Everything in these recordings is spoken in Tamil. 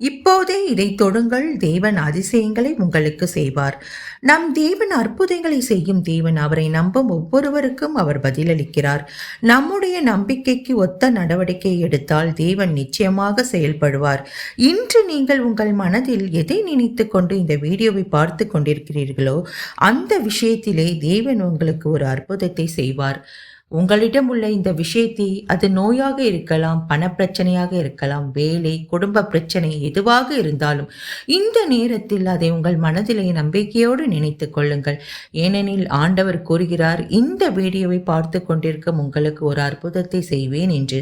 இப்போதே இதை தொடுங்கள். தேவன் அதிசயங்களை உங்களுக்கு செய்வார். நம் தேவன் அற்புதங்களை செய்யும் தேவன். அவரை நம்பும் ஒவ்வொருவருக்கும் அவர் பதிலளிக்கிறார். நம்முடைய நம்பிக்கைக்கு ஒத்த நடவடிக்கை எடுத்தால் தேவன் நிச்சயமாக செயல்படுவார். இன்று நீங்கள் உங்கள் மனதில் எதை நினைத்து கொண்டு இந்த வீடியோவை பார்த்து கொண்டிருக்கிறீர்களோ அந்த விஷயத்திலே தேவன் உங்களுக்கு ஒரு அற்புதத்தை செய்வார். உங்களிடம் உள்ள இந்த விஷயத்தை அது நோயாக இருக்கலாம் பணப்பிரச்சனையாக இருக்கலாம் வேலை குடும்ப பிரச்சனை எதுவாக இருந்தாலும் இந்த நேரத்தில் அதை உங்கள் மனதிலே நம்பிக்கையோடு நினைத்து கொள்ளுங்கள். ஏனெனில் ஆண்டவர் கூறுகிறார் இந்த வீடியோவை பார்த்து கொண்டிருக்கும் உங்களுக்கு ஒரு அற்புதத்தை செய்வேன் என்று.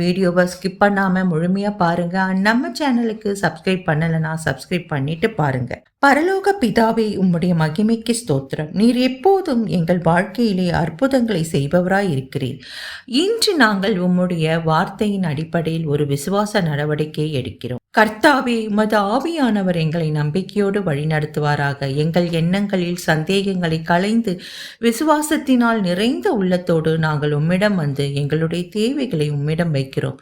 வீடியோவை ஸ்கிப் பண்ணாமல் முழுமையாக பாருங்கள் நம்ம சேனலுக்கு சப்ஸ்கிரைப் பண்ணலைன்னா சப்ஸ்கிரைப் பண்ணிட்டு பாருங்கள் பரலோக பிதாவே உம்முடைய மகிமைக்கு ஸ்தோத்திரம். நீர் எப்போதும் எங்கள் வாழ்க்கையிலே அற்புதங்களை செய்பவராய் இருக்கிறீர். இன்று நாங்கள் உம்முடைய வார்த்தையின் அடிப்படையில் ஒரு விசுவாச நடவடிக்கையை எடுக்கிறோம். கர்த்தாவே உமது ஆவியானவர் எங்களை நம்பிக்கையோடு வழிநடத்துவாராக. எங்கள் எண்ணங்களில் சந்தேகங்களை களைந்து விசுவாசத்தினால் நிறைந்த உள்ளத்தோடு நாங்கள் உம்மிடம் வந்து எங்களுடைய தேவைகளை உம்மிடம் வைக்கிறோம்.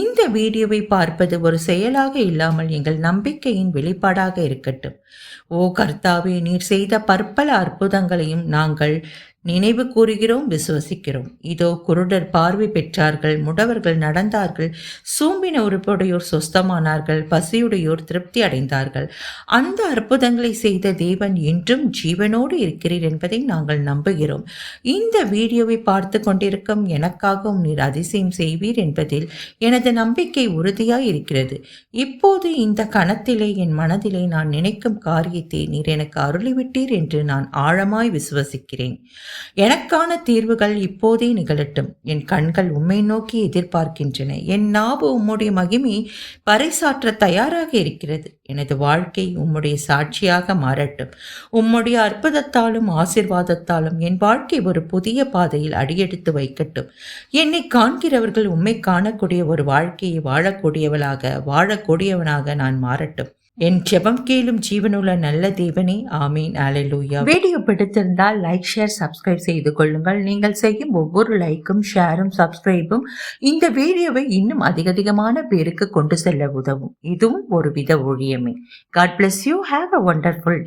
இந்த வீடியோவை பார்ப்பது ஒரு செயலாக இல்லாமல் எங்கள் நம்பிக்கையின் வெளிப்பாடாக இருக்கட்டும். ஓ கர்த்தாவே நீர் செய்த பற்பல அற்புதங்களையும் நாங்கள் நினைவு கூறுகிறோம் விசுவசிக்கிறோம். இதோ குருடர் பார்வை பெற்றார்கள் முடவர்கள் நடந்தார்கள் சூம்பின உறுப்புடையோர் சொஸ்தமானார்கள் பசியுடையோர் திருப்தி அடைந்தார்கள். அந்த அற்புதங்களை செய்த தேவன் என்றும் ஜீவனோடு இருக்கிறீர் என்பதை நாங்கள் நம்புகிறோம். இந்த வீடியோவை பார்த்து கொண்டிருக்கும் எனக்காகவும் நீர் அதிசயம் செய்வீர் என்பதில் எனது நம்பிக்கை உறுதியாய் இருக்கிறது இப்போது இந்த கணத்திலே என் மனதிலே நான் நினைக்கும் காரியத்தை நீர் எனக்கு அருளிவிட்டீர் என்று நான் ஆழமாய் விசுவசிக்கிறேன். எனக்கான தீர்வுகள் இப்போதே நிகழட்டும். என் கண்கள் உம்மை நோக்கி எதிர்பார்க்கின்றன. என் நாவு உம்முடைய மகிமை பறைசாற்ற தயாராக இருக்கிறது. எனது வாழ்க்கை உம்முடைய சாட்சியாக மாறட்டும். உம்முடைய அற்புதத்தாலும் ஆசிர்வாதத்தாலும் என் வாழ்க்கை ஒரு புதிய பாதையில் அடியெடுத்து வைக்கட்டும். என்னை காண்கிறவர்கள் உம்மை காணக்கூடிய ஒரு வாழ்க்கையை வாழக்கூடியவளாக வாழக்கூடியவனாக நான் மாறட்டும். என் ஜெபம் கேளும் ஜீவனுள்ள நல்ல தேவனே. ஆமீன். அலையூயா வீடியோ பிடித்திருந்தால் லைக் ஷேர் சப்ஸ்கிரைப் செய்து கொள்ளுங்கள். நீங்கள் செய்யும் ஒவ்வொரு லைக்கும் ஷேரும் சப்ஸ்கிரைபும் இந்த வீடியோவை இன்னும் அதிக அதிகமான பேருக்கு கொண்டு செல்ல உதவும். இதுவும் ஒரு வித ஊழியமே God bless you have a wonderful day